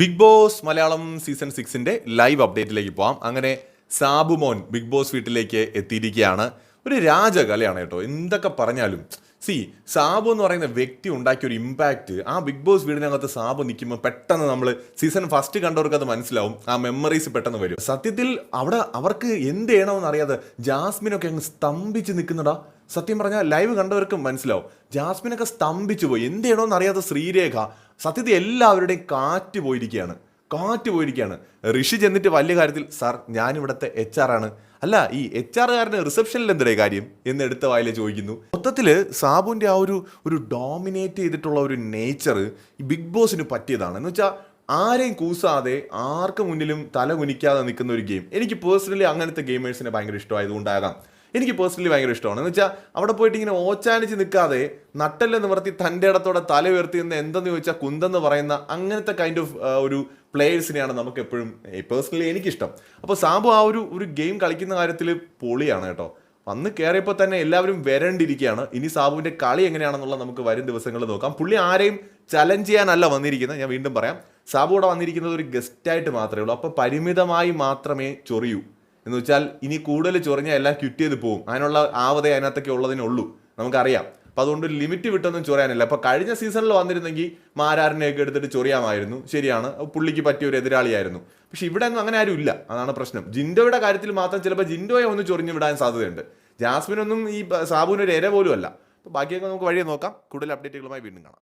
Big Boss Malayalam season സിക്സിന്റെ live അപ്ഡേറ്റിലേക്ക് പോവാം. അങ്ങനെ സാബുമോൻ ബിഗ് ബോസ് വീട്ടിലേക്ക് എത്തിയിരിക്കുകയാണ്. ഒരു രാജകലയാണ് കേട്ടോ. എന്തൊക്കെ പറഞ്ഞാലും. സി സാബു എന്ന് പറയുന്ന വ്യക്തി ഉണ്ടാക്കിയ ഒരു ഇമ്പാക്റ്റ് ആ ബിഗ് ബോസ് വീടിനകത്ത് സാബു നിൽക്കുമ്പോൾ പെട്ടെന്ന് നമ്മൾ സീസൺ ഫസ്റ്റ് കണ്ടവർക്ക് അത് മനസ്സിലാവും. ആ മെമ്മറീസ് പെട്ടെന്ന് വരും. സത്യത്തിൽ അവിടെ അവർക്ക് എന്ത് ചെയ്യണമെന്ന് അറിയാതെ ജാസ്മിനൊക്കെ അങ്ങ് സ്തംഭിച്ച് നിൽക്കുന്നടാ. സത്യം പറഞ്ഞാൽ ലൈവ് കണ്ടവർക്ക് മനസ്സിലാവും. ജാസ്മിനൊക്കെ സ്തംഭിച്ചു പോയി. എന്ത് ചെയ്യണമെന്ന് അറിയാതെ ശ്രീരേഖ സത്യത്തിൽ എല്ലാവരുടെയും കാറ്റ് പോയിരിക്കുകയാണ്. കാറ്റ് പോയിരിക്കുകയാണ്. ഋഷി ചെന്നിട്ട് വലിയ കാര്യത്തിൽ സാർ ഞാനിവിടുത്തെ എച്ച് ആർ ആണ്. അല്ല ഈ എച്ച് ആറുകാരന് റിസപ്ഷനിൽ എന്തിടേ കാര്യം എന്ന് എടുത്ത വായിലെ ചോദിക്കുന്നു. മൊത്തത്തിൽ സാബുവിന്റെ ആ ഒരു ഒരു ഡോമിനേറ്റ് ചെയ്തിട്ടുള്ള ഒരു നേച്ചർ ഈ ബിഗ് ബോസിന് പറ്റിയതാണ്. എന്ന് വെച്ചാൽ ആരെയും കൂസാതെ ആർക്ക് മുന്നിലും തല കുനിക്കാതെ നിൽക്കുന്ന ഒരു ഗെയിം എനിക്ക് പേഴ്സണലി അങ്ങനത്തെ ഗെയിമേഴ്സിനെ ഭയങ്കര ഇഷ്ടമായതുകൊണ്ടാകാം. എനിക്ക് പേഴ്സണലി ഭയങ്കര ഇഷ്ടമാണ്. എന്ന് വെച്ചാൽ അവിടെ പോയിട്ട് ഇങ്ങനെ ഓച്ചാനിച്ച് നിൽക്കാതെ നട്ടൽ നിവർത്തി തന്റെ ഇടത്തോടെ തല ഉയർത്തി നിന്ന് എന്തെന്ന് ചോദിച്ചാൽ കുന്തെന്ന് പറയുന്ന അങ്ങനത്തെ കൈൻഡ് ഓഫ് ഒരു പ്ലേയേഴ്സിനെയാണ് നമുക്ക് എപ്പോഴും പേഴ്സണലി എനിക്കിഷ്ടം. അപ്പോൾ സാബു ആ ഒരു ഒരു ഗെയിം കളിക്കുന്ന കാര്യത്തിൽ പൊളിയാണ് കേട്ടോ. വന്ന് കയറിയപ്പോൾ തന്നെ എല്ലാവരും വരണ്ടിരിക്കുകയാണ്. ഇനി സാബുവിന്റെ കളി എങ്ങനെയാണെന്നുള്ള നമുക്ക് വരും ദിവസങ്ങളിൽ നോക്കാം. പുള്ളി ആരെയും ചലഞ്ച് ചെയ്യാനല്ല വന്നിരിക്കുന്നത്. ഞാൻ വീണ്ടും പറയാം. സാബു ഇവിടെ വന്നിരിക്കുന്നത് ഒരു ഗസ്റ്റായിട്ട് മാത്രമേ ഉള്ളൂ. അപ്പോൾ പരിമിതമായി മാത്രമേ ചൊറിയൂ. എന്ന് വെച്ചാൽ ഇനി കൂടുതൽ ചൊറിഞ്ഞാൽ എല്ലാം ക്വിറ്റ് ചെയ്ത് പോകും അതിനുള്ള ആവതേ അതിനകത്തൊക്കെ ഉള്ളതിനേ ഉള്ളൂ നമുക്കറിയാം. അപ്പം അതുകൊണ്ട് ലിമിറ്റ് വിട്ടൊന്നും ചൊറിയാനില്ല. അപ്പോൾ കഴിഞ്ഞ സീസണിൽ വന്നിരുന്നെങ്കിൽ മാരാറിനെയൊക്കെ എടുത്തിട്ട് ചൊറിയാമായിരുന്നു. ശരിയാണ്. പുള്ളിക്ക് പറ്റിയ ഒരു എതിരാളിയായിരുന്നു. പക്ഷെ ഇവിടെ ഒന്നും അങ്ങനെ ആരും ഇല്ല. അതാണ് പ്രശ്നം. ജിൻഡോയുടെ കാര്യത്തിൽ മാത്രം ചിലപ്പോൾ ജിൻഡോയെ ഒന്ന് ചൊറിഞ്ഞു വിടാൻ സാധ്യതയുണ്ട്. ജാസ്മിനൊന്നും ഈ സാബുവിനൊരു ഇര പോലും അല്ല അപ്പോൾ ബാക്കിയൊക്കെ നമുക്ക് വഴിയെ നോക്കാം. കൂടുതൽ അപ്ഡേറ്റുകളുമായി വീണ്ടും കാണാം.